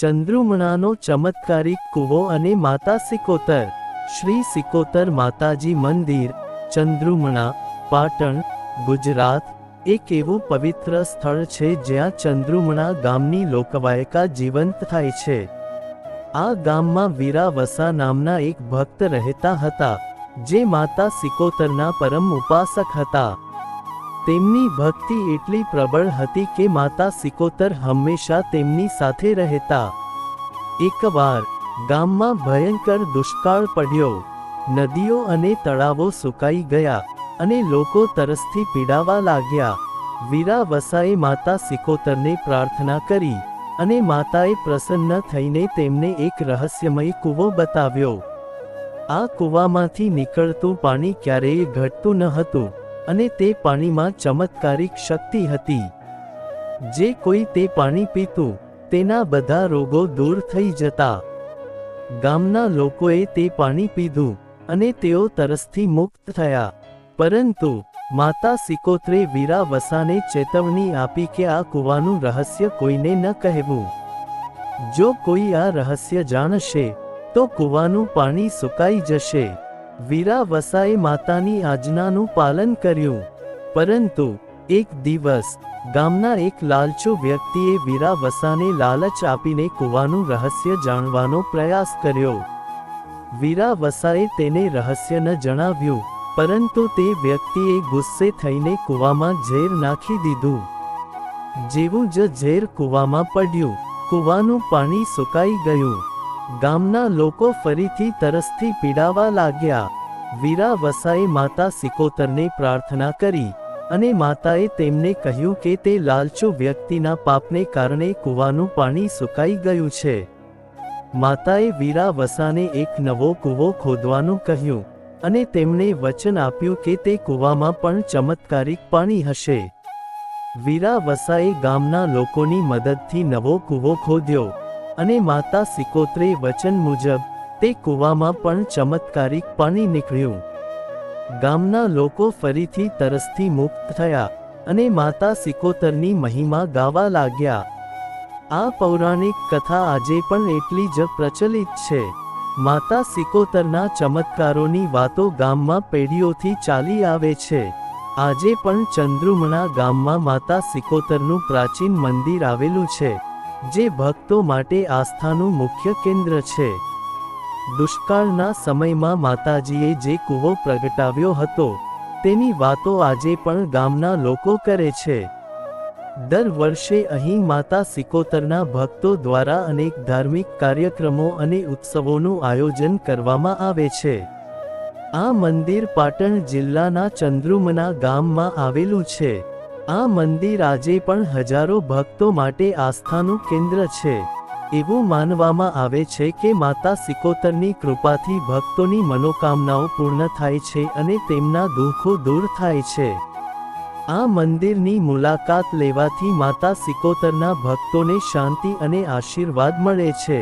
ચંદ્રુમણાનો ચમત્કારિક કૂવો અને માતા સિકોતર. શ્રી સિકોતર માતાજી મંદિર, ચંદ્રુમણા, પાટણ, ગુજરાત. એક એવું પવિત્ર સ્થળ છે જ્યાં ચંદ્રુમણા ગામની લોકવાયકા જીવંત થાય છે. આ ગામમાં વીરા વસા નામના એક ભક્ત રહેતા હતા, જે માતા સિકોતરના પરમ ઉપાસક હતા. તેમની ભક્તિ એટલી પ્રબળ હતી કે માતા સિકોતર હંમેશા તેમની સાથે રહેતા. એકવાર ગામમાં ભયંકર દુષ્કાળ પડ્યો. નદીઓ અને તળાવો સુકાઈ ગયા અને લોકો તરસથી પીડાવા લાગ્યા. વીરા વસાએ માતા સિકોતરને પ્રાર્થના કરી અને માતાએ પ્રસન્ન થઈને તેમને એક રહસ્યમય કૂવો બતાવ્યો. આ કૂવામાંથી નીકળતું પાણી ક્યારેય ઘટતું ન હતું. અને તે પાણીમાં ચમત્કારિક શક્તિ હતી. જે કોઈ તે પાણી પીતું, તેના બધા રોગો દૂર થઈ જતા. ગામના લોકોએ તે પાણી પીધું, અને તેઓ તરસથી મુક્ત થયા. પરંતુ, માતા સિકોત્રે વીરા વસાને ચેતવણી આપી કે આ કૂવાનું રહસ્ય કોઈને ન કહેવું. જો કોઈ આ રહસ્ય જાણશે, તો કૂવાનું પાણી સુકાઈ જશે. વીરા વસાએ માતાની આજ્ઞાનું પાલન કર્યું. પરંતુ, એક દિવસ, ગામના એક લાલચુ વ્યક્તિએ વીરા વસાને લાલચ આપીને કૂવાનું રહસ્ય જાણવાનો પ્રયાસ કર્યો. વીરા વસાએ તેને રહસ્ય ન જણાવ્યું, પરંતુ તે વ્યક્તિએ ગુસ્સે થઈને કૂવામાં ઝેર નાખી દીધું. જેવું જ ઝેર કૂવામાં પડ્યું, કૂવાનું પાણી સુકાઈ ગયું. ગામના લોકો ફરીથી તરસથી પીડાવા લાગ્યા. વીરા વસાએ માતા સિકોતરને પ્રાર્થના કરી અને માતાએ તેમને કહ્યું કે તે લાલચુ વ્યક્તિના પાપને કારણે કૂવાનું પાણી સુકાઈ ગયું છે. માતાએ વીરા વસાને એક નવો કૂવો ખોદવાનું કહ્યું અને તેમણે વચન આપ્યું કે તે કૂવામાં પણ ચમત્કારિક પાણી હશે. વીરા વસાએ ગામના લોકોની મદદથી નવો કૂવો ખોદ્યો અને માતા સિકોત્રે વચન મુજબ તે કૂવામાં પણ ચમત્કારિક પાણી નીકળ્યું. ગામના લોકો ફરીથી તરસથી મુક્ત થયા અને માતા સિકોતરની મહિમા ગાવા લાગ્યા. આ પૌરાણિક કથા આજે પણ એટલી જ પ્રચલિત છે. માતા સિકોતરના ચમત્કારોની વાતો ગામમાં પેઢીઓથી ચાલી આવે છે. આજે પણ ચંદ્રુમણા ગામમાં માતા સિકોતરનું પ્રાચીન મંદિર આવેલું છે. જે ભક્તો માટે આસ્થાનું મુખ્ય કેન્દ્ર છે. દુષ્કાળના સમયમાં માતાજીએ જે કૂવો પ્રગટાવ્યો હતો, તેની વાતો આજે પણ ગામના લોકો કરે છે. દર વર્ષે અહીં માતા સિકોતરના ભક્તો દ્વારા અનેક ધાર્મિક કાર્યક્રમો અને ઉત્સવોનું આયોજન કરવામાં આવે છે. આ મંદિર પાટણ જિલ્લાના ચંદ્રુમના ગામમાં આવેલું છે. આ મંદિર આજે પણ હજારો ભક્તો માટે આસ્થાનું કેન્દ્ર છે. એવું માનવામાં આવે છે કે માતા સિકોતરની કૃપાથી ભક્તોની મનોકામનાઓ પૂર્ણ થાય છે અને તેમના દુઃખો દૂર થાય છે. આ મંદિરની મુલાકાત લેવાથી માતા સિકોતરના ભક્તોને શાંતિ અને આશીર્વાદ મળે છે.